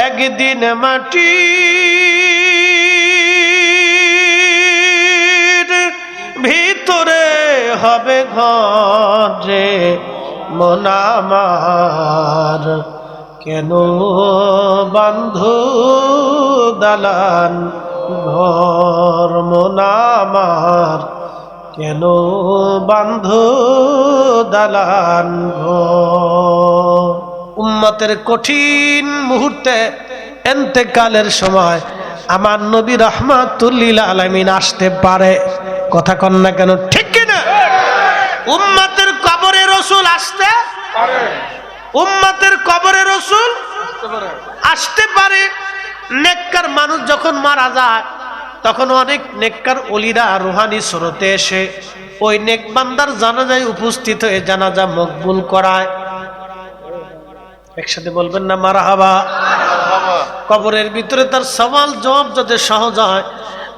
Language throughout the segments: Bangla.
একদিন মাটি ভিতরে হবে ঘর মনামার কেন বান্ধু দালান ঘর মনামার কেন বান্ধু দালান ঘর উম্মতের কঠিন মুহূর্তে এন্তেকালের সময় আমার নবী রহমাতুল্লিল আলমিন আসতে পারে। কথা কন না কেন? ঠিক কিনা? উম্মতের কবরে রসুল আসতে উম্মতের কবরে রসুল আসতে পারে। নেককার মানুষ যখন মারা যায়, তখন অনেক নেককার অলিরা রুহানি স্রোতে এসে ওই নেকবান্দার জানাজায় উপস্থিত হয়ে জানাজা মকবুল করায়। একসাথে বলবেন না মারা হাবা কবরের ভিতরে তার সওয়াল জবাব যাতে সহজ হয়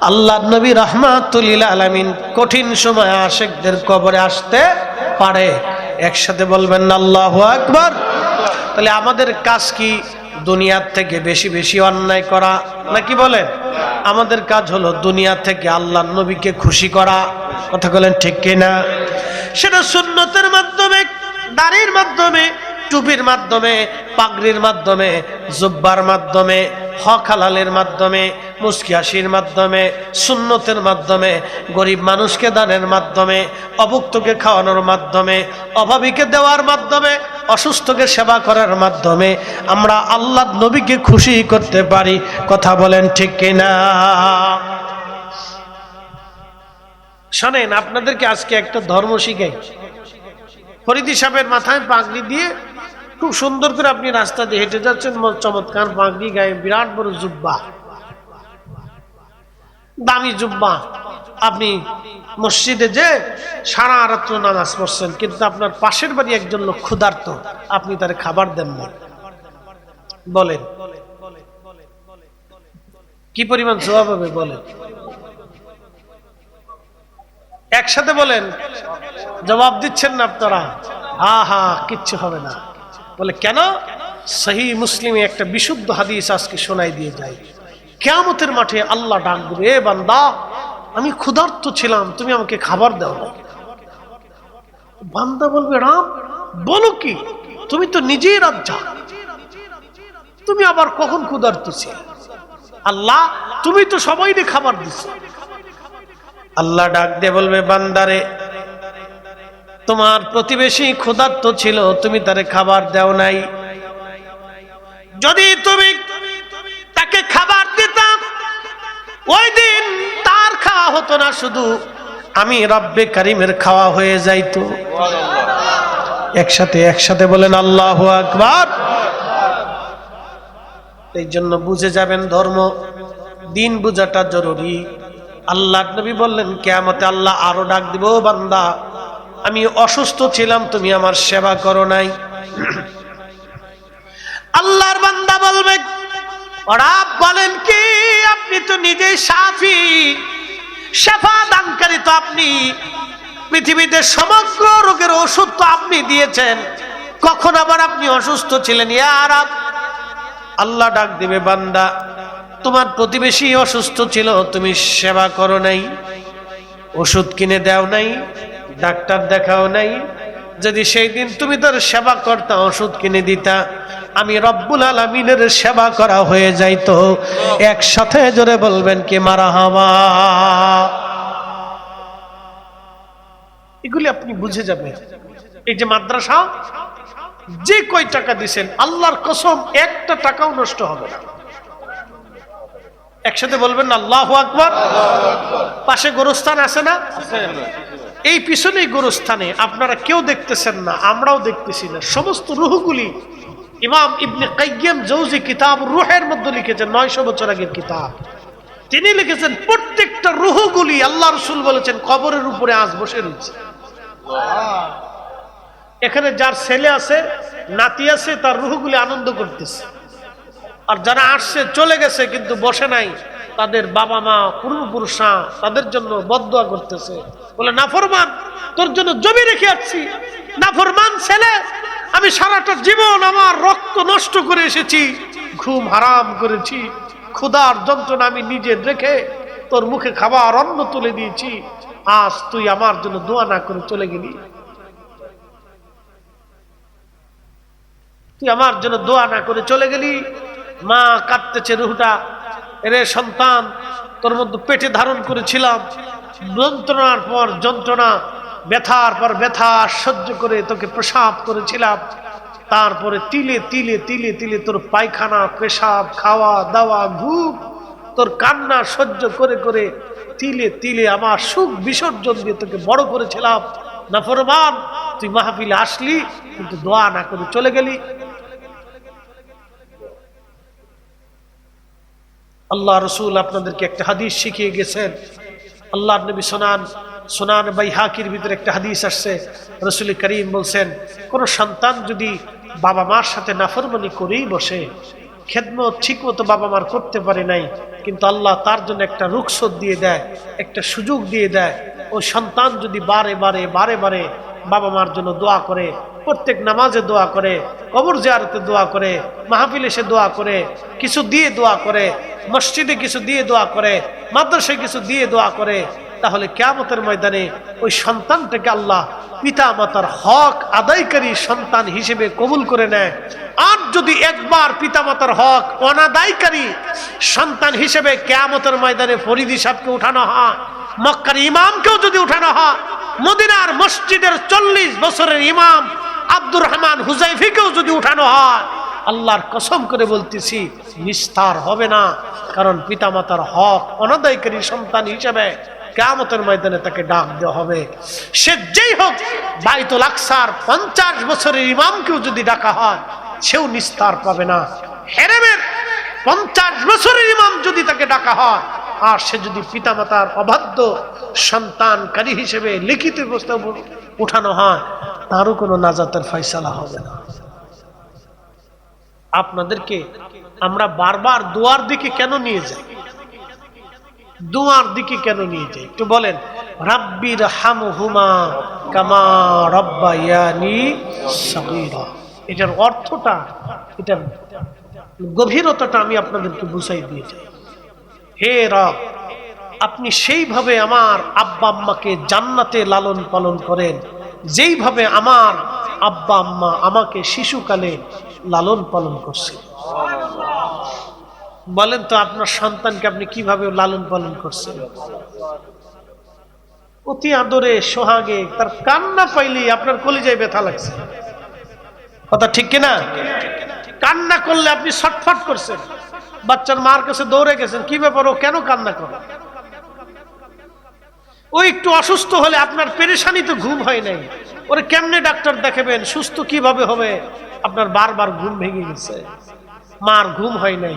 আল্লাহ নবী রহমাতুল্লিল আলামিন কঠিন সময় আশেকদের কবরে আসতে পারে। একসাথে বলবেন না আল্লাহ আকবার। তাহলে আমাদের কাজ কি? দুনিয়ার থেকে বেশি বেশি অন্যায় করা নাকি বলেন? আমাদের কাজ হলো দুনিয়া থেকে আল্লাহ নবীকে খুশি করা। কথা বলেন ঠিক কিনা? সেটা সুন্নতের মাধ্যমে দাড়ির মাধ্যমে টুপির মাধ্যমে, পাগড়ির মাধ্যমে, জুব্বার মাধ্যমে, হক হালালের মাধ্যমে মুস্কিয়াসির মাধ্যমে, সুন্নতের মাধ্যমে, গরিব মানুষকে দানের মাধ্যমে, অভুক্তকে খাওয়ানোর মাধ্যমে, অভাবীকে দেওয়ার মাধ্যমে, অসুস্থকে সেবা করার মাধ্যমে, আমরা আল্লাহ নবীকে খুশি করতে পারি। কথা বলেন ঠিক কিনা? শোনেন, আপনাদেরকে আজকে একটা ধর্ম শিখাই। ফরিদি সাহেবের মাথায় পাগড়ি দিয়ে খুব সুন্দর করে আপনি রাস্তা দিয়ে হেঁটে যাচ্ছেন চমৎকার পাগড়ি গায়ে বিরাট বড় জুব্বা। দামি জুব্বা। আপনি মসজিদে যে সারা রাত্র নামাজ পড়ছেন, কিন্তু আপনার পাশের বাড়ি একজন লোক ক্ষুধার্ত, আপনি তার খাবার দেন না। বলেন। কি পরিমাণ জবাব হবে, বলেন। একসাথে বলেন, জবাব দিচ্ছেন না আপনারা। হা হা কিচ্ছু হবে না। বলে, কেন? সহি মুসলিমে একটা বিশুদ্ধ হাদিস আজকে শোনাই দিয়ে যায়। কেয়ামতের মাঠে আল্লাহ ডাক দেবে, এ বান্দা, আমি ক্ষুধার্ত ছিলাম, তুমি আমাকে খাবার দাও বান্দা বলবে, রাম, বলো কি? তুমি তো নিজেই রাজ্জা তুমি আবার কখন ক্ষুধার্ত ছিলে? আল্লাহ, তুমি তো সবাইকে খাবার দিছো। আল্লাহ ডাক দিয়ে বলবে, বান্দারে তোমার প্রতিবেশী ক্ষুধার্ত ছিল, তুমি তারে খাবার দাও নাই। যদি তুমি তাকে খাবার দিতাম, ওই দিন তার খাওয়া হতো না, শুধু আমি রব্বে কারিমের খাওয়া হয়ে যাইতো। একসাথে একসাথে বলেন, আল্লাহ আকবার। এই জন্য বুঝে যাবেন ধর্ম, দিন বুঝাটা জরুরি। আল্লাহ নবী বললেন, কেয়ামতে আল্লাহ আরও ডাক দিব বান্দা। আমি অসুস্থ ছিলাম, তুমি আমার সেবা করো নাই। আল্লাহর বান্দা বলবে ওরা বলেন কি, আপনি তো নিজেই সাফি। শেফা দানকারী তো আপনি। পৃথিবীতে সমগ্র রোগের ওষুধ তো আপনি দিয়েছেন। কখন আবার আপনি অসুস্থ ছিলেন? ইয়ার আল্লাহ ডাক দিবে, বান্দা, তোমার প্রতিবেশী অসুস্থ ছিল, তুমি সেবা করো নাই। ওষুধ কিনে দেও নাই। ডাক্তার দেখাও নাই। যদি সেই দিন তুমি তার সেবা করতা ওষুধ কিনে দিতা, আমি রব্বুল আলমিনের সেবা করা হয়ে যাইতো। একসাথে জোরে বলবেন, কি মারা হাওয়া? এগুলি আপনি বুঝে যাবেন। এই যে মাদ্রাসা, যে কয় টাকা দিছেন, আল্লাহর কসম, একটা টাকাও নষ্ট হবে না। একসাথে বলবেন, আল্লাহ আকবর। পাশে গোরস্থান আছে না? এই পিছনেই গোরস্থানে আপনারা কেউ দেখতেছেন না, আমরাও দেখতেছি না। সমস্ত রুহগুলি ইমাম ইবনে কাইয়্যিম জৌজি কিতাব রুহের মধ্যে লিখেছেন, নয়শো বছর আগের কিতাব। তিনি লিখেছেন, প্রত্যেকটা রুহগুলি আল্লাহ রসুল বলেছেন, কবরের উপরে আজ বসে রয়েছে। এখানে যার ছেলে আছে, নাতি আছে, তার রুহগুলি আনন্দ করতেছে। আর যারা আসছে, চলে গেছে, কিন্তু বসে নাই। তাদের বাবা মা পূর্বপুরুষা তাদের জন্য বদয়া করতেছে। বলে, নাফরমান, তোর জন্য জমি রেখে আসছি। নাফরমান ছেলে, আমি সারাটা জীবন আমার রক্ত নষ্ট করে এসেছি, ঘুম হারাম করেছি, ক্ষুধার যন্ত্রণা আমি নিজে রেখে তোর মুখে খাবার, অন্ন তুলে দিয়েছি। আজ তুই আমার জন্য দোয়া না করে চলে গেলি। তুই আমার জন্য দোয়া না করে চলে গেলি। মা কাঁদতেছে রুহুটা। এরে সন্তান, তোর মধ্যে পেটে ধারণ করেছিলাম। যন্ত্রণার পর যন্ত্রণা, ব্যথার পর ব্যথা সহ্য করে তোকে প্রসাব করেছিলাম। তারপরে তিলে তিলে তিলে তিলে তোর পায়খানা, পেশাব, খাওয়া, দাওয়া, ঘুম, তোর কান্না সহ্য করে করে তিলে তিলে আমার সুখ বিসর্জন দিয়ে তোকে বড় করেছিলাম। না ফরমান তুই মাহফিলে আসলি, কিন্তু দোয়া না করে চলে গেলি। আল্লাহ রসুল আপনাদেরকে একটা হাদিস শিখিয়ে গেছেন। আল্লাহ নবী সোনান সোনান বাই হাকির ভিতরে একটা হাদিস আসছে। রসুল করিম বলছেন, কোন সন্তান যদি বাবা মার সাথে নাফরমানি করেই বসে, খেদমত ঠিক মতো বাবা মার করতে পারে নাই, কিন্তু আল্লাহ তার জন্য একটা রুখসত দিয়ে দেয়, একটা সুযোগ দিয়ে দেয়, ওই সন্তান যদি বারে বারে বারে বারে বাবা মার জন্য দোয়া করে প্রত্যেক নামাজে দোয়া করে, কবর জিয়ারতে দোয়া করে, মাহফিল এসে দোয়া করে, কিছু দিয়ে দোয়া করে, মসজিদে কিছু দিয়ে দোয়া করে, মাদ্রাসায় কিছু দিয়ে দোয়া করে, তাহলে কেয়ামতের ময়দানে ওই সন্তানটাকে আল্লাহ পিতা মাতার হক আদায়কারী সন্তান হিসেবে কবুল করে নেয়। আর যদি একবার পিতা মাতার হক অনাদায়কারী সন্তান হিসেবে কেয়ামতের ময়দানে ফরিদি সাহেবকে উঠানো হয়, মক্কার ইমামকেও যদি উঠানো হয়, মদিনার মসজিদের চল্লিশ বছরের ইমাম আব্দুর রহমান হুজাইফিকেও যদি উঠানো হয়, আল্লাহর কসম করে বলতেছি, নিস্তার হবে না। কারণ পিতামাতার হক, অনাদায়কারী সন্তান হিসেবে কেমতের ময়দানে তাকে ডাক দেওয়া হবে। সে যেই হোক, বাইতুল আকসার পঞ্চাশ বছরের ইমামকেও যদি ডাকা হয়, সেও নিস্তার পাবে না। হেরেমের পঞ্চাশ বছরের ইমাম যদি তাকে ডাকা হয়, আর সে যদি পিতামাতার অবাধ্য সন্তানকারী হিসেবে লিখিত প্রস্তাব উঠানো হয়, তারও কোনো নাজাতের ফয়সালা হবে না। আপনাদেরকে আমরা বারবার দুয়ার দিকে কেন নিয়ে যাই? দুয়ার দিকে কেন নিয়ে যাই? একটু বলেন রাব্বির হামহুমা কামা রব্বায়ানি সগীরা। এটার অর্থটা, এটার গভীরতাটা আমি আপনাদেরকে বুঝাই দিয়ে যাই। হে রব আপনি সেইভাবে আমার আব্বা আম্মাকে জান্নাতে লালন পালন করেন। যেইভাবে আমার আব্বা আম্মা আমাকে শিশুকালে লালন পালন করছে। বলেন তো আপনার সন্তানকে আপনি কীভাবে লালন পালন করছেন? অতি আদরে, সোহাগে, তার কান্না পাইলে আপনার কলিজায় ব্যথা লাগছে। কথা ঠিক কিনা? কান্না করলে আপনি ছটফট করছেন। বাচ্চার মার কাছে দৌড়ে গেছেন, কি ব্যাপার? ও কেন কান্না করে? ও একটু অসুস্থ হলে আপনার পেরেশানি তো ঘুম হয় নাই। ওরে কেমনে ডাক্তার দেখাবেন? সুস্থ কীভাবে হবে? আপনার বারবার ঘুম ভেঙে গেছে। মার ঘুম হয় নাই।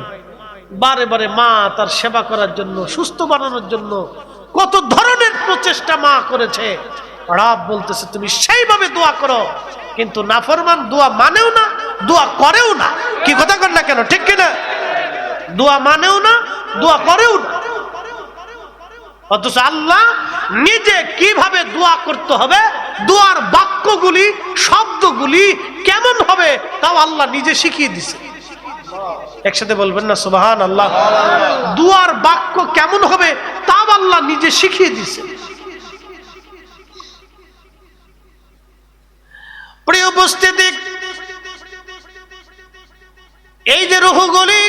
বারে বারে মা তার সেবা করার জন্য, সুস্থ বানানোর জন্য কত ধরনের প্রচেষ্টা মা করেছে। রাব বলতেছে, তুমি সেইভাবে দোয়া করো। কিন্তু নাফরমান দোয়া মানেও না, দোয়া করেও না। কি কথা কর না কেন? ঠিক কিনা? দোয়া মানেও না, দোয়া করেও না। অথচ আল্লাহ নিজে কীভাবে দোয়া করতে হবে, দোয়ার বাক্যগুলি, শব্দগুলি কেমন হবে তাও আল্লাহ নিজে শিখিয়ে দিছে। একসাথে বলবেন না সুবাহান আল্লাহ দুয়ার বাক্য কেমন হবে তাও আল্লাহ নিজে শিখিয়ে দিছে। প্রিয় উপস্থিতি, এই যে রুহুগুলি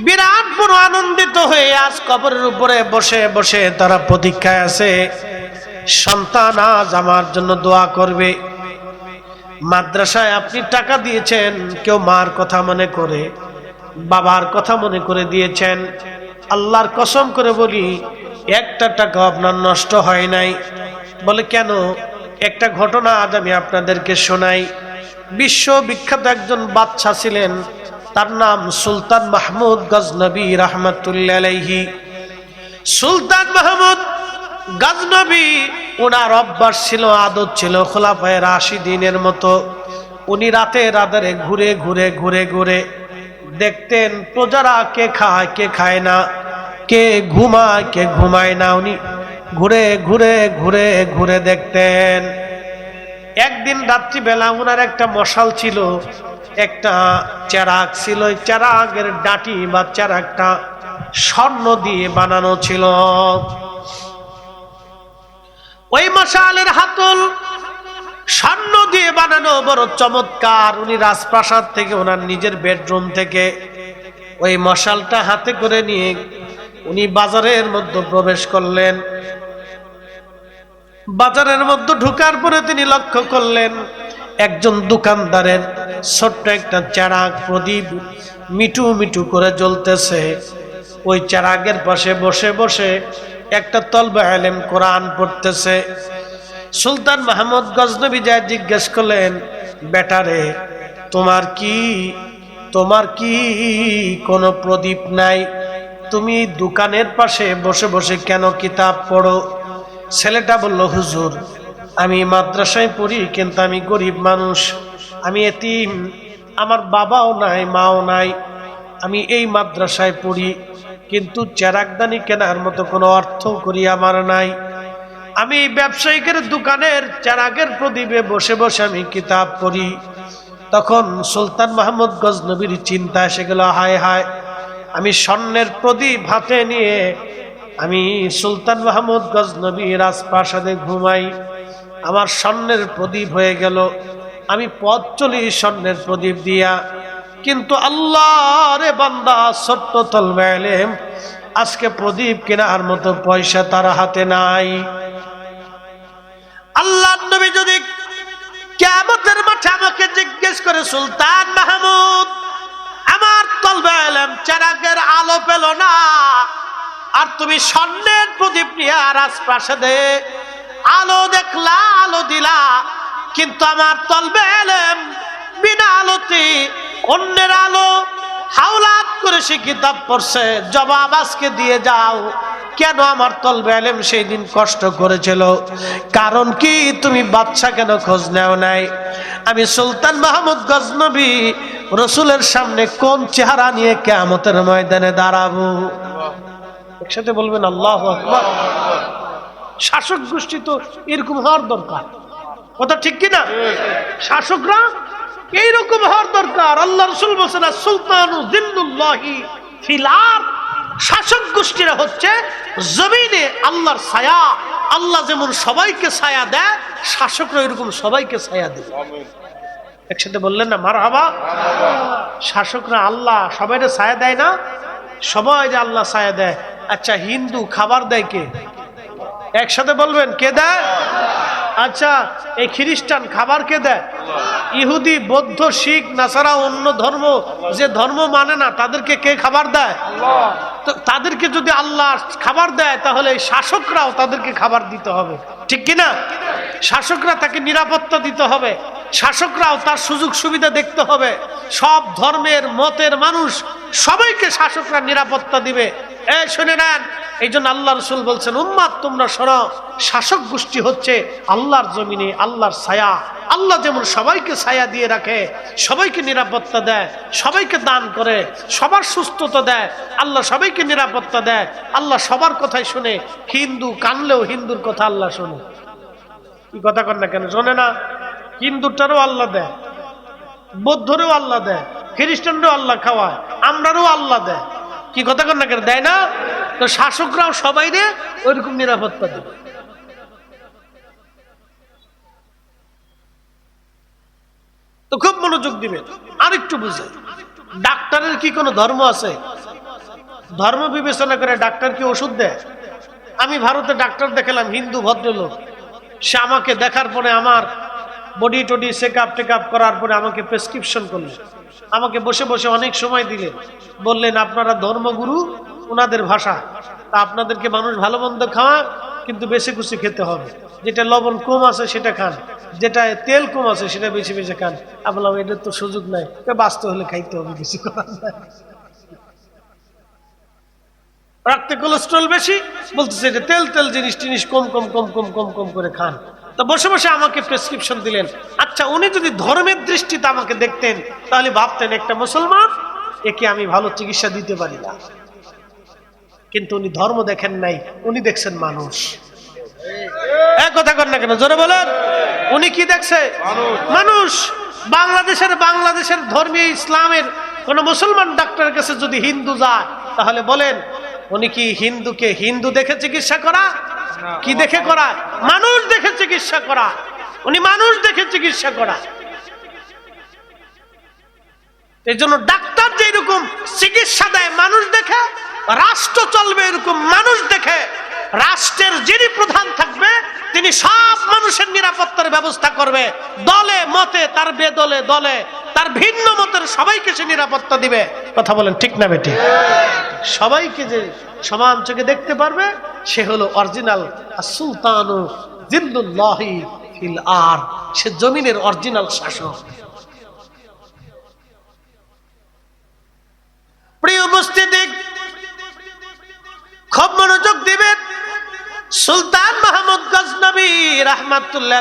বিরাট বড় আনন্দিত হয়ে আজ কবরের উপরে বসে বসে তারা প্রতীক্ষায় আছে, সন্তান আজ আমার জন্য দোয়া করবে। মাদ্রাসায় আপনি টাকা দিয়েছেন, কেউ মার কথা মনে করে, বাবার কথা মনে করে দিয়েছেন। আল্লাহর কসম করে বলি, একটা টাকা আপনার নষ্ট হয় নাই। বলে কেন? একটা ঘটনা আজ আমি আপনাদেরকে শোনাই। বিশ্ববিখ্যাত একজন বাচ্চা ছিলেন তার নাম সুলতান মাহমুদ গজনবী রহমতুল্লাহি সুলতান মাহমুদ গজনবী ওনার অভ্যাস ছিল, আদত ছিল খোলাফায়ের রাশি দিনের মতো। উনি রাতে রাদারে ঘুরে ঘুরে ঘুরে ঘুরে দেখতেন প্রজারা কে খায় কে খায় না, কে ঘুমায় কে ঘুমায় না। উনি ঘুরে ঘুরে ঘুরে ঘুরে দেখতেন। একদিন রাত্রিবেলা ওনার একটা মশাল ছিল, একটা চেরাগ ছিল, ওই চেরাগের ডাটি বা চেরাগটা স্বর্ণ দিয়ে বানানো ছিল। ওই মশালের হাতল স্বর্ণ দিয়ে বানানো বড় চমৎকার। উনি রাজপ্রাসাদ থেকে ওনার নিজের বেডরুম থেকে ওই মশালটা হাতে করে নিয়ে উনি বাজারের মধ্যে প্রবেশ করলেন। বাজারের মধ্যে ঢুকার পরে তিনি লক্ষ্য করলেন একজন দোকানদারের ছোট্ট একটা চারাগ প্রদীপ মিটু মিটু করে জ্বলতেছে। ওই চারাগের পাশে বসে বসে একটা তলবা আলেম কোরআন পড়তেছে। সুলতান মাহমুদ গজনবী যা জিজ্ঞেস করলেন, বেটারে, তোমার কি তোমার কি কোনো প্রদীপ নাই? তুমি দোকানের পাশে বসে বসে কেন কিতাব পড়ো? ছেলেটা বলল, হুজুর, আমি মাদ্রাসায় পড়ি, কিন্তু আমি গরিব মানুষ। আমি এতিম, আমার বাবাও নাই, মাও নাই। আমি এই মাদ্রাসায় পড়ি, কিন্তু চেরাকদানি কেনার মতো কোনো অর্থ করি আমার নাই। আমি ব্যবসায়িকের দোকানের চেরাগের প্রদীপে বসে বসে আমি কিতাব পড়ি। তখন সুলতান মাহমুদ গজনবীর চিন্তা এসে গেল, হায় হায়, আমি স্বর্ণের প্রদীপ হাতে নিয়ে আমি সুলতান মাহমুদ গজনবী রাজপ্রাসাদে ঘুমাই। আমার স্বর্ণের প্রদীপ হয়ে গেল। আমি পথ চলি স্বর্ণের প্রদীপ দিয়া। কিন্তু আল্লাহ রে বান্দা, ছোট্ট তলবেলেম আজকে প্রদীপ কেনার মতো পয়সা তার হাতে নাই। আল্লাহ নবী যদি কেমতের মাঠে আমাকে জিজ্ঞেস করে, সুলতান মাহমুদ, আমার তলবে এলাম চারাগের আলো পেল না? আর তুমি স্বর্ণের প্রদীপ নিয়ে রাজপ্রাসাদে আলো দেখলা, আলো দিলা। কিন্তু আমার তলবে এলেম, বিনা আলোতে অন্যের আলো। হাওলাত করে সে কিতাব পড়ছে জবাব আজকে দিয়ে যাও। কেন আমার তলবে এলেম সেই দিন কষ্ট করেছিল? কারণ কি তুমি বাচ্চা কেন খোঁজ নেও নাই? আমি সুলতান মাহমুদ গজনবী, রসুলের সামনে কোন চেহারা নিয়ে কেমতের ময়দানে দাঁড়াবো? একসাথে বলবেন, আল্লাহ আকবার শাসক গোষ্ঠী তো এরকম হওয়ার দরকার। কথা ঠিক কিনা? শাসকরা এইরকম হওয়ার দরকার। আল্লাহ রসুল বলছেন, সুলতান ফিলার শাসক গোষ্ঠীরা হচ্ছে জমিনে আল্লাহর ছায়া। আল্লাহ যেমন সবাইকে ছায়া দেয়, শাসকরা এরকম সবাইকে ছায়া দেয়। একসাথে বললেন না মার হাবা শাসকরা আল্লাহ সবাইকে ছায়া দেয় না। সবাই যে আল্লাহ ছায়া দেয়। আচ্ছা হিন্দু খাবার দেয় কে? একসাথে বলবেন কে দেয়? আচ্ছা এই খ্রিস্টান খাবার কে দেয়? ইহুদি, বৌদ্ধ, শিখ, নাসারা, অন্য ধর্ম, যে ধর্ম মানে না, তাদেরকে কে খাবার দেয়? তো তাদেরকে যদি আল্লাহ খাবার দেয়, তাহলে শাসকরাও তাদেরকে খাবার দিতে হবে। ঠিক কিনা শাসকরা তাকে নিরাপত্তা দিতে হবে। শাসকরাও তার সুযোগ সুবিধা দেখতে হবে। সব ধর্মের, মতের মানুষ সবাইকে শাসকরা নিরাপত্তা দিবে। এ শুনে নেন এই জন্য আল্লাহ রসুল বলছেন, উম্মাদ, তোমরা শোনো শাসক গোষ্ঠী হচ্ছে আল্লাহর জমিনে, আল্লাহর ছায়া। আল্লাহ যেমন সবাইকে ছায়া দিয়ে রাখে, সবাইকে নিরাপত্তা দেয়, সবাইকে দান করে, সবার সুস্থতা দেয়, আল্লাহ সবাইকে নিরাপত্তা দেয়। আল্লাহ সবার কথাই শুনে, হিন্দু কানলেও হিন্দুর কথা আল্লাহ শোনে। কি কথা কর না কেন? শোনে না? হিন্দুটারও আল্লাহ দেয়, বৌদ্ধরেও আল্লাহ দেয়, খ্রিস্টানরাও আল্লাহ খাওয়ায়, আমরারও আল্লাহ দেয়। কি কথা কর না কেন? দেয় না? তো শাসকরাও সবাই রে ওইরকম নিরাপত্তা দেবে। তো খুব মনোযোগ দিবেন। আরেকটু বুঝে ডাক্তারের কি কোনো ধর্ম আছে? ধর্ম বিবেচনা করে ডাক্তার কি ওষুধ দেয়? আমি ভারতে ডাক্তার দেখালাম, হিন্দু ভদ্রলোক। সে আমাকে দেখার পরে আমার বডি টডি চেক আপ টেক আপ করার পরে আমাকে প্রেসক্রিপশন করলেন। আমাকে বসে বসে অনেক সময় দিলেন। বললেন, আপনারা ধর্মগুরু ওনাদের ভাষা, তা আপনাদেরকে মানুষ ভালো মন্দ খাওয়া কিন্তু বেশি খুশি খেতে হবে। যেটা লবণ কম আছে সেটা খান, যেটা তেল কম আছে সেটা বেশি বেশি খান। বললাম এটার তো সুযোগ নাই। বাঁচতে হলে খাইতে হবে, কিছু করার রক্তে কোলেস্ট্রল বেশি, বলতেছে যে তেল তেল জিনিস, টিনিস কম কম কম কম কম কম করে খান। তো বসে বসে আমাকে প্রেসক্রিপশন দিলেন। আচ্ছা উনি যদি ধর্মের দৃষ্টিতে আমাকে দেখতেন, তাহলে ভাবতেন একটা মুসলমান, একে আমি ভালো চিকিৎসা দিতে পারি না। কিন্তু উনি ধর্ম দেখেন নাই উনি দেখছেন মানুষ। এক কথা কর না কেন জোরে বলেন। উনি কি দেখছে? মানুষ। বাংলাদেশের বাংলাদেশের ধর্মীয় ইসলামের কোন মুসলমান ডাক্তারের কাছে যদি হিন্দু যায় তাহলে বলেন উনি কি হিন্দুকে হিন্দু দেখে চিকিৎসা করা? কি দেখে করা? মানুষ দেখে চিকিৎসা করা। উনি মানুষ দেখে চিকিৎসা করা। এই জন্য ডাক্তার যে এরকম চিকিৎসা দেয় মানুষ দেখে রাষ্ট্র চলবে এরকম মানুষ দেখে রাষ্ট্রের যিনি প্রধান থাকবে, তিনি সব মানুষের নিরাপত্তার ব্যবস্থা করবে। দলে, মতে, তার বেদলে, দলে, তার ভিন্ন মতের সবাইকে সে নিরাপত্তা দিবে। কথা বলেন ঠিক না বেটি? সবাইকে যে সমান চোখে দেখতে পারবে, সে হলো অরিজিনাল সুলতান আর। সে জমিনের অরিজিনাল শাসক। প্রিয় উপস্থিতি খুব মনোযোগ দিবেন। সুলতান মাহমুদ গজনবী রহমাতুল্লাহ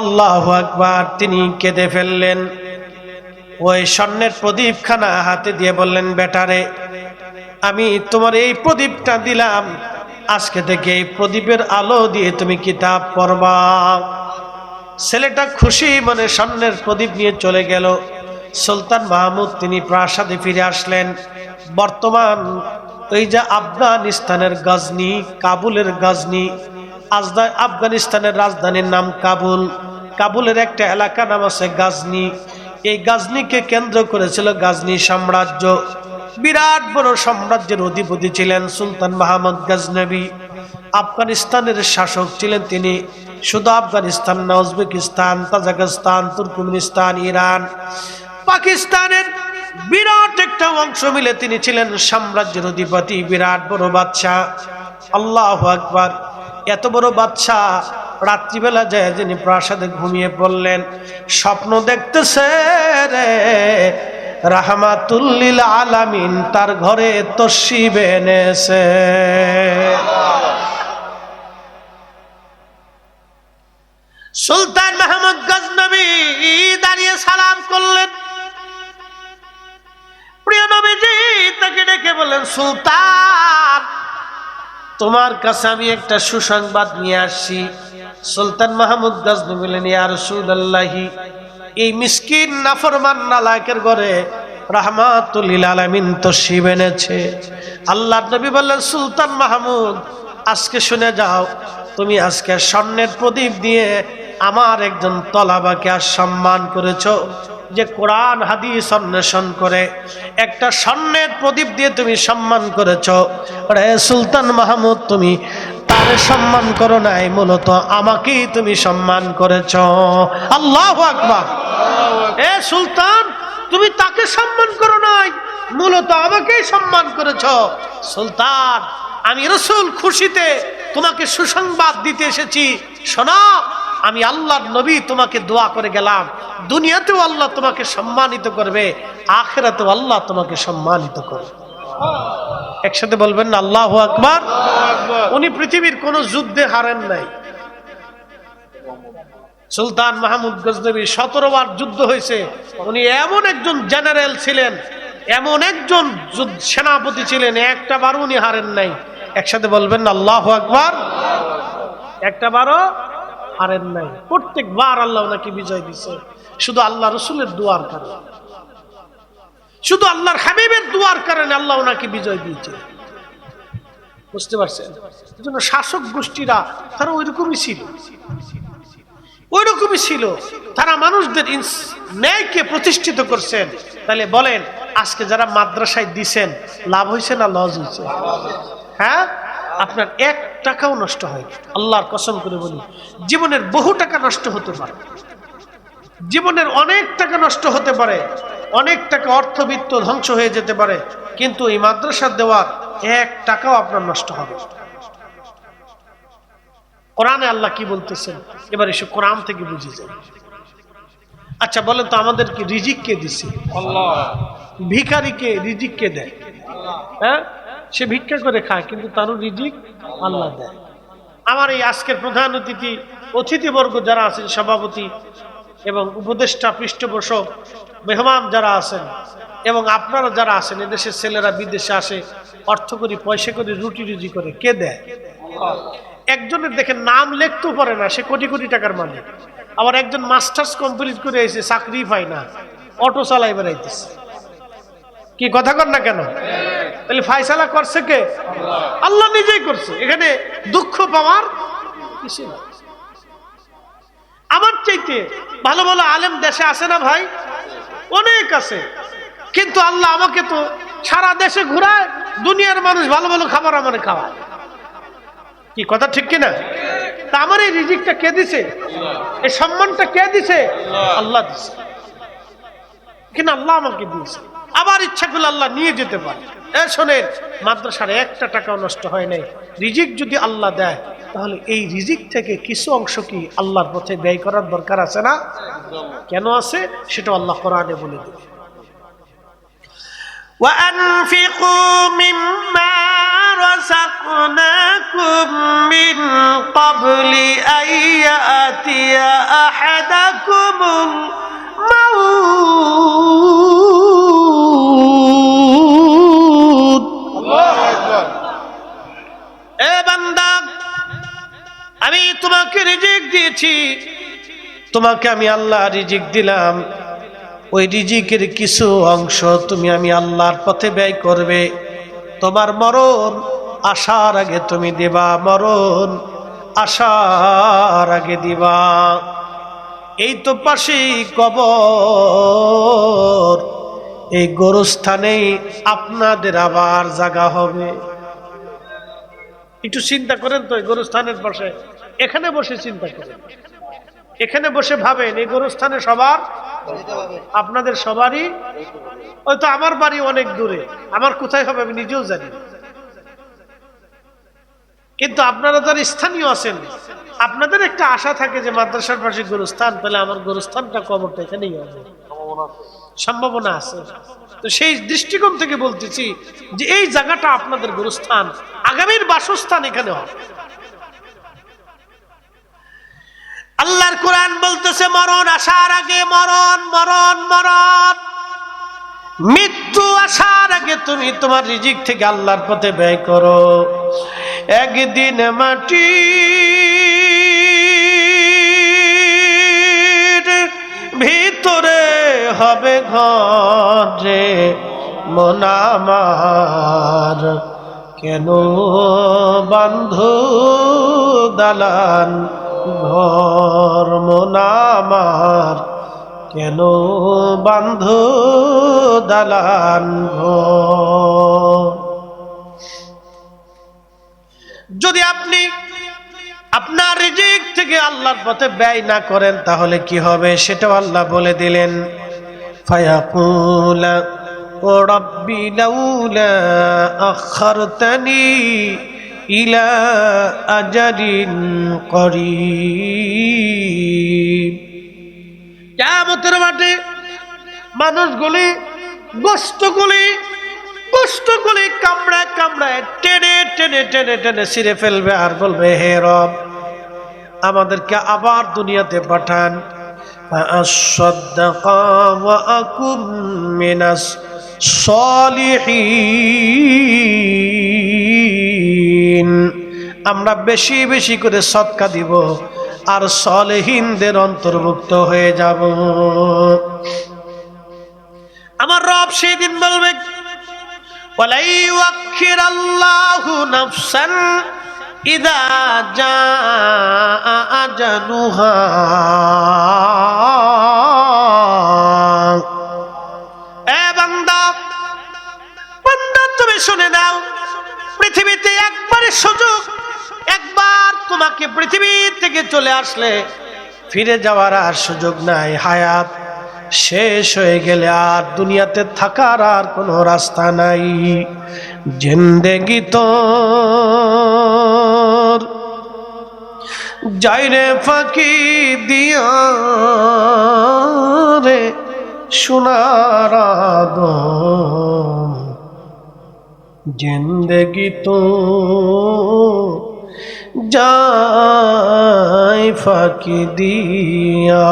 আল্লাহ আকবার, তিনি কেঁদে ফেললেন। ওই স্বর্ণের প্রদীপখানা হাতে দিয়ে বললেন, বেটারে, আমি তোমার এই প্রদীপটা দিলাম। আজকে থেকে এই প্রদীপের আলো দিয়ে তুমি কিতাব পড়বা। ছেলেটা খুশি মনে স্বর্ণের প্রদীপ নিয়ে চলে গেল। সুলতান মাহমুদ, তিনি প্রাসাদে ফিরে আসলেন। বর্তমান ওই যে আফগানিস্তানের গজনি, কাবুলের গজনি, আজদা, আফগানিস্তানের রাজধানীর নাম কাবুল। কাবুলের একটা এলাকা নাম আছে গাজনি। এই গাজনিকে কেন্দ্র করেছিল গাজনি সাম্রাজ্য। বিরাট বড় সাম্রাজ্যের অধিপতি ছিলেন সুলতান মাহমুদ গাজনবী। আফগানিস্তানের শাসক ছিলেন তিনি। শুধু আফগানিস্তান না, উজবেকিস্তান তাজাকিস্তান তুর্কমেনিস্তান, ইরান। পাকিস্তানের বিরাট একটা অংশ মিলে তিনি ছিলেন সাম্রাজ্যের অধিপতি, বিরাট বড় বাদশাহ। আল্লাহ আকবার। এত বড় বাদশাহ রাত্রিবেলা যায় যিনি প্রাসাদে ঘুমিয়ে পড়লেন। স্বপ্ন দেখতেছে রে রাহমাতুল্লিল আলামিন, তার ঘরে তসিব এনেছে। সুলতান মাহমুদ গজনবী দাঁড়িয়ে সালাম করলেন। প্রিয় নবীজি, তাকে ডেকে বললেন, সুলতান, তোমার কাছে আমি একটা সুসংবাদ নিয়ে আসছি। সুলতান মাহমুদ গজনবী বললেন, ইয়া রাসূলুল্লাহি, এই মিসকিন নাফরমান নালায়েকের ঘরে রাহমাতুল্লিল আলামিন তো শিব এনেছে। আল্লাহ নবী বললেন, সুলতান মাহমুদ, আজকে শুনে যাও তুমি আজকে স্বর্ণের প্রদীপ দিয়ে আমার একজন তলাবাকে আর সম্মান করেছ যে কোরআন, হাদিস অন্বেষণ করে একটা স্বর্ণের প্রদীপ দিয়ে তুমি সম্মান করেছ। রে সুলতান মাহমুদ, তুমি তার সম্মান করো নাই, মূলত আমাকেই তুমি সম্মান করেছ। আল্লাহ আকবার। এ সুলতান, তুমি তাকে সম্মান করো নাই, মূলত আমাকেই সম্মান করেছ। সুলতান, আমি রসুল খুশিতে তোমাকে সুসংবাদ দিতে এসেছি। শোনা, আমি আল্লাহর নবী তোমাকে দোয়া করে গেলাম। দুনিয়াতেও আল্লাহ তোমাকে সম্মানিত করবে, আখেরাতেও আল্লাহ তোমাকে সম্মানিত করবে। একসাথে বলবেন আল্লাহ আকবার। উনি পৃথিবীর কোন যুদ্ধে হারেন নাই। সুলতান মাহমুদ গজনবী সতেরো বার যুদ্ধ হয়েছে। উনি এমন একজন জেনারেল ছিলেন, এমন একজন সেনাপতি ছিলেন, একটা বারও উনি হারেন নাই। একসাথে বলবেন, আল্লাহ আকবার একটা বারও হারেন নাই। প্রত্যেকবার আল্লাহ ওনাকে বিজয় দিছে। শুধু আল্লাহ রসুলের দুয়ার কারণে। শুধু আল্লাহর হাবিবের দুয়ার কারণে আল্লাহ ওনাকে বিজয় দিয়েছে। বুঝতে পারছেন? জন্য শাসক গোষ্ঠীরা তারা ওইরকমই ছিল। ওইরকমই ছিল। তারা মানুষদের ন্যায়কে প্রতিষ্ঠিত করছেন। তাহলে বলেন, আজকে যারা মাদ্রাসায় দিছেন, লাভ হয়েছে না লস হয়েছে হ্যাঁ? আপনার এক টাকাও নষ্ট হয় আল্লাহর কসম করে বলি জীবনের বহু টাকা নষ্ট হতে পারে। জীবনের অনেক টাকা নষ্ট হতে পারে অনেক টাকা অর্থবিত্ত ধ্বংস হয়ে যেতে পারে কিন্তু এই মাদ্রাসা দেওয়ার এক টাকাও আপনার নষ্ট হবে। কোরআনে আল্লাহ কি বলতেছেন? এবার এসে কোরআন থেকে বুঝে যায় আচ্ছা বলেন তো আমাদেরকে রিজিক কে দিছে? ভিখারিকে রিজিক কে দেয়? হ্যাঁ? সে ভিক্ষা করে খায়, কিন্তু তারও রিজিক আল্লাহ দেয়। আমার এই আজকের প্রধান অতিথি, অতিথিবর্গ যারা আছেন, সভাপতি এবং উপদেষ্টা, পৃষ্ঠপোষক, মেহমান যারা আছেন এবং আপনারা যারা আছেন, এদেশের ছেলেরা বিদেশে আসে, অর্থ করি, পয়সা করে, রুটি রুজি করে, কে দেয়? একজনের দেখে নাম লিখতেও পারে না, সে কোটি কোটি টাকার মালিক। আবার একজন মাস্টার্স কমপ্লিট করে এসে চাকরি পায় না, অটো চালাই বেড়াইতেছে। কি কথা কর না কেন? তাহলে ফাইসালা করছে কে? আল্লাহ নিজেই করছে। এখানে দুঃখ পাওয়ার আমার চাইতে ভালো ভালো আলেম দেশে আছে না ভাই? অনেক আছে। কিন্তু আল্লাহ আমাকে তো সারা দেশে ঘুরায়, দুনিয়ার মানুষ ভালো ভালো খাবার আমার খাওয়ায়। কি কথা ঠিক কিনা তা আমার এই রিজিকটা কে দিছে? এই সম্মানটা কে দিছে? আল্লাহ দিছে। কিনা আল্লাহ আমাকে দিয়েছে। আবার ইচ্ছা করলে আল্লাহ নিয়ে যেতে পারে। এ শোনেন মাদ্রাসার একটা টাকাও নষ্ট হয় নাই রিজিক যদি আল্লাহ দেয় তাহলে এই রিজিক থেকে কিছু অংশ কি আল্লাহর পথে ব্যয় করার দরকার আছে না কেন আছে সেটা আল্লাহ কোরআনে বলে দেবে وأنفقوا مما رزقناكم من قبل أن يأتي أحدكم الموت আমি তোমাকে রিজিক দিয়েছি। তোমাকে আমি আল্লাহ রিজিক দিলাম। ওই রিজিকের কিছু অংশ তুমি আমি আল্লাহর পথে ব্যয় করবে। তোমার মরণ আসার আগে তুমি দিবা, মরণ আসার আগে দিবা। এই তো পাশেই কবর, এই গোরস্থানেই আপনাদের আবার জাগা হবে। একটু চিন্তা করেন তো এই গোরস্থানের পাশে। এখানে বসে চিন্তা করেন। এখানে বসে ভাবেন, এই গোরস্থানে সবার আপনাদের সবারই, হয়তো আমার বাড়ি অনেক দূরে, আমার কোথায় হবে আমি নিজেও জানি কিন্তু আপনারা যারা স্থানীয় আছেন, আপনাদের একটা আশা থাকে যে মাদ্রাসার পাশে গোরস্থান পেলে আমার গোরস্থানটা কবরটা এখানেই হবে। সম্ভাবনা আছে। তো সেই দৃষ্টিকোণ থেকে বলতেছি যে এই জায়গাটা আপনাদের গোরস্থান, আগামীর বাসস্থান এখানে হবে। আল্লাহর কোরআন বলতেছে, মরণ আসার আগে মরণ মরণ মরণ। মৃত্যু আসার আগে তুমি তোমার রিজিক থেকে আল্লাহর পথে ব্যয় করো। একদিন মাটি হবে ঘরে মনামার কেন বান্ধ দালান ঘর মনামার কেন বান্ধ দালান যদি আপনি আপনার রিজিক থেকে আল্লাহর পথে ব্যয় না করেন, তাহলে কি হবে? সেটাও আল্লাহ বলে দিলেন। ও রব্বি লাউলা আখারতানি ইলা আজারিন করিব কেমতের মাঠে মানুষগুলি গোস্তগুলি গোস্তগুলি কামড়া কামড়ায় টেনে টেনে টেনে টেনে ছিঁড়ে ফেলবে আর বলবে, হে রব, আমাদেরকে আবার দুনিয়াতে পাঠান। فأصدق وأكن من الصالحين আমরা বেশি বেশি করে সৎকা দিব আর সলেহীনদের অন্তর্ভুক্ত হয়ে যাব আমার রব সেই দিন বলবে ولا يوخر الله نفسا ইদা যা আজালুহা এ বান্দা বান্দা, তুমি শুনে দাও পৃথিবীতে একবারে সুযোগ, একবার তোমাকে পৃথিবী থেকে চলে আসলে ফিরে যাওয়ার আর সুযোগ নাই, হায়াত শেষ হয়ে গেলে আর দুনিয়াতে থাকার আর কোনো রাস্তা নাই, জিন্দেগি তো। যাইরে ফাঁকি দিয়া রে সোনার জিন্দগি তো যাই ফাঁকি দিয়া।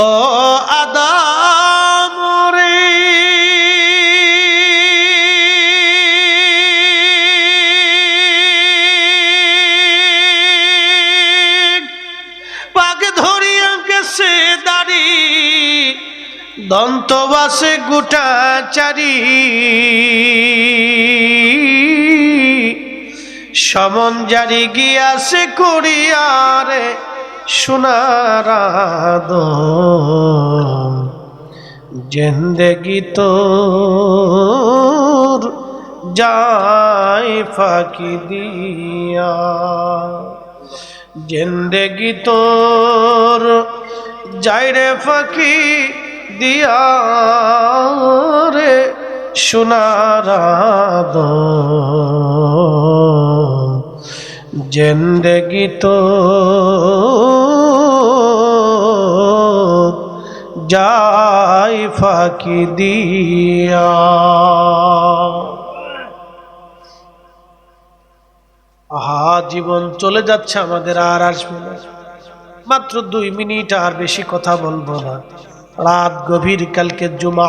ও বাসে গোটা চারি। সমন জারি গিয়াছে করিয়ারে সোনারাদ জেন্দেগি তোর যায় ফাঁকি দিয়া। জেন্দেগি তোর যাই রে ফাঁকি দিয়া রে সোনারাদ জেন্দেগি তো যাই ফাঁকি দিয়া। আহা, জীবন চলে যাচ্ছে আমাদের আর আসবে মাত্র দুই মিনিট আর বেশি কথা বলব না। রাত গভীর কালকে জুমা।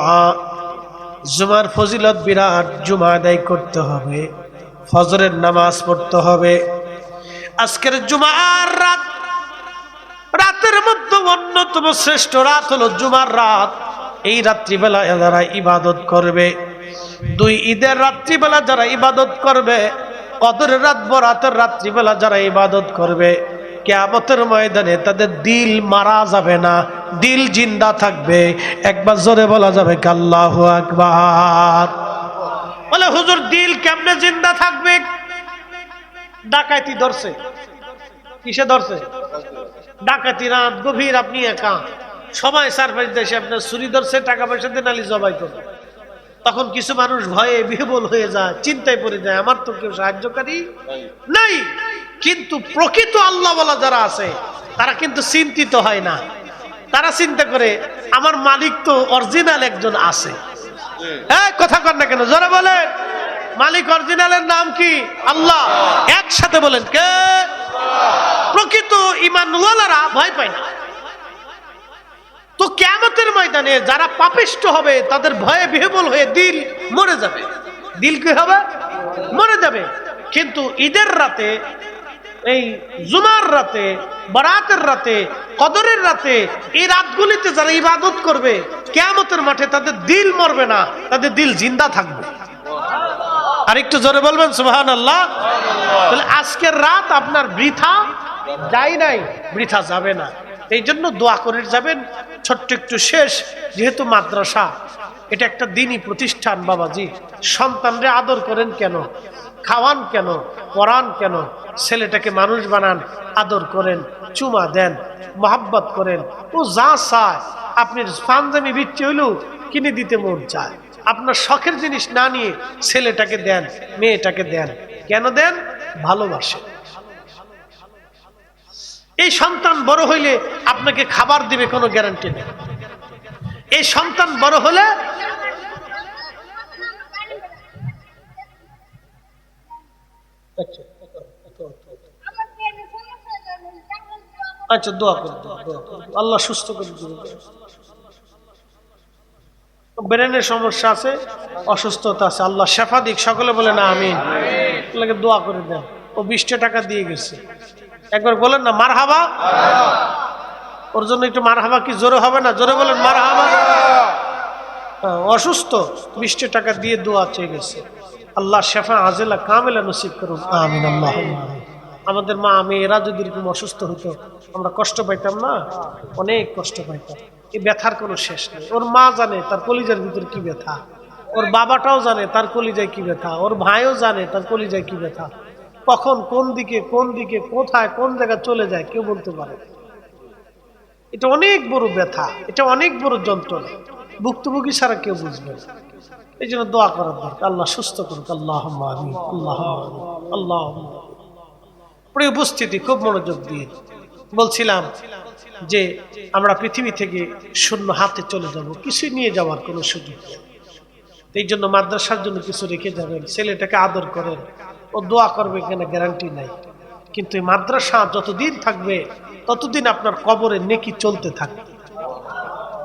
জুমার ফজিলত বিরাট জুমা আদায় করতে হবে। ফজরের নামাজ পড়তে হবে। আজকের জুমার রাত। রাতের মধ্যে অন্যতম শ্রেষ্ঠ রাত হলো জুমার রাত। এই রাত্রিবেলা যারা ইবাদত করবে, দুই ঈদের রাত্রিবেলা যারা ইবাদত করবে কদরের রাত বরাতের রাত্রিবেলা যারা ইবাদত করবে কেয়ামতের ময়দানে তাদের দিল মারা যাবে না, দিল জিন্দা থাকবে। একবার জোরে বলা যাবে কাল্লাহ আকবার। বলে, হুজুর, দিল কেমনে জিন্দা থাকবে? ডাকাতি ধরছে। কিসে ধরছে? ডাকাতি রাত গভীর, আপনি একা। সময় সারফাইস দেশে আপনার চুরি ধরছে, টাকা পয়সা দেন আলি জবাই করে তখন কিছু মানুষ ভয়ে বিহবল হয়ে যায়, চিন্তায় পড়ে যায়, আমার তো কেউ সাহায্যকারী নাই। কিন্তু প্রকৃত আল্লাহ বলা যারা আছে, তারা কিন্তু চিন্তিত হয় না। তারা চিন্তা করে, আমার মালিক তো অরিজিনাল একজন আছে। হ্যাঁ কথা কর না কেন, জোরে বলেন। মালিক অরিজিনালের নাম কি? আল্লাহ। একসাথে বলেন, কে? প্রকৃত ইমানওয়ালারা ভয় পায় না। তো কেমতের ময়দানে যারা পাপিষ্ট হবে, তাদের ভয়ে বিহবল হয়ে দিল মরে যাবে। দিল কি হবে? মরে যাবে। কিন্তু ঈদের রাতে, এই জুমার রাতে, বারাতের রাতে, কদরের রাতে, এই রাতগুলিতে যারা ইবাদত করবে, কেয়ামতের মাঠে তাদের দিল মরবে না, তাদের দিল জিন্দা থাকবে। আর একটু জোরে বলবেন সুবাহান আল্লাহ আজকের রাত আপনার বৃথা যাই নাই, বৃথা যাবে না। এই জন্য দোয়া করে যাবেন, ছোট্ট একটু শেষ, যেহেতু মাদ্রাসা, এটা একটা দিনই প্রতিষ্ঠান বাবাজি। সন্তানরে আদর করেন কেন? খাওয়ান কেন? পড়ান কেন? ছেলেটাকে মানুষ বানান, আদর করেন, চুমা দেন, মোহাব্বত করেন। ও যা চায় আপনি পাঞ্জাবি বিচ্ছি হইলেও কিনে দিতে মন চায়। আপনার শখের জিনিস না নিয়ে ছেলেটাকে দেন, মেয়েটাকে দেন। কেন দেন? ভালোবাসে। এই সন্তান বড় হইলে আপনাকে খাবার দিবে কোনো গ্যারান্টি নেই। এই সন্তান বড় হলে আচ্ছা দোয়া দোয়া করে আল্লাহ সুস্থ করে ব্রেনের সমস্যা আছে, অসুস্থতা আছে, আল্লাহ শেফা দিক, সকলে বলে না আমি আপনাকে দোয়া করে দেন। ও বিশটা টাকা দিয়ে গেছে। একবার বলেন না মার হাবা ওর জন্য একটু মার হাবা কি জোরে হবে না? জোরে বলেন মার হাবা হ্যাঁ, অসুস্থ মিষ্টি টাকা দিয়ে দোয়া চেয়ে গেছে। আল্লাহ শেফা আজেলা কামেলা নসিব করুন। আমিন আল্লাহ আমাদের মা আমি এরা যদি এরকম অসুস্থ হতো আমরা কষ্ট পাইতাম না? অনেক কষ্ট পাইতাম। এই ব্যথার কোনো শেষ নেই। ওর মা জানে তার কলিজার ভিতর কি ব্যথা? ওর বাবাটাও জানে তার কলিজায় কি ব্যথা? ওর ভাইও জানে তার কলিজায় কি ব্যথা? কখন কোন দিকে কোন দিকে, কোথায়, কোন জায়গায় চলে যায়, কেউ বলতে পারে এটা অনেক বড় ব্যথা, এটা অনেক বড় যন্ত্রণা। ভুক্তভোগী ছাড়া কেউ বুঝবে এই জন্য দোয়া করার দরকার। আল্লাহ সুস্থ করুক। আল্লাহ আল্লাহ আল্লাহ প্রিয় উপস্থিতি, খুব মনোযোগ দিয়ে বলছিলাম যে আমরা পৃথিবী থেকে শূন্য হাতে চলে যাব, কিছু নিয়ে যাওয়ার কোনো সুযোগ এই জন্য মাদ্রাসার জন্য কিছু রেখে যাবেন, ছেলেটাকে আদর করেন। ও দোয়া করবে এখানে গ্যারান্টি নাই। কিন্তু এই মাদ্রাসা যতদিন থাকবে, ততদিন আপনার কবরে নেকি চলতে থাকবে।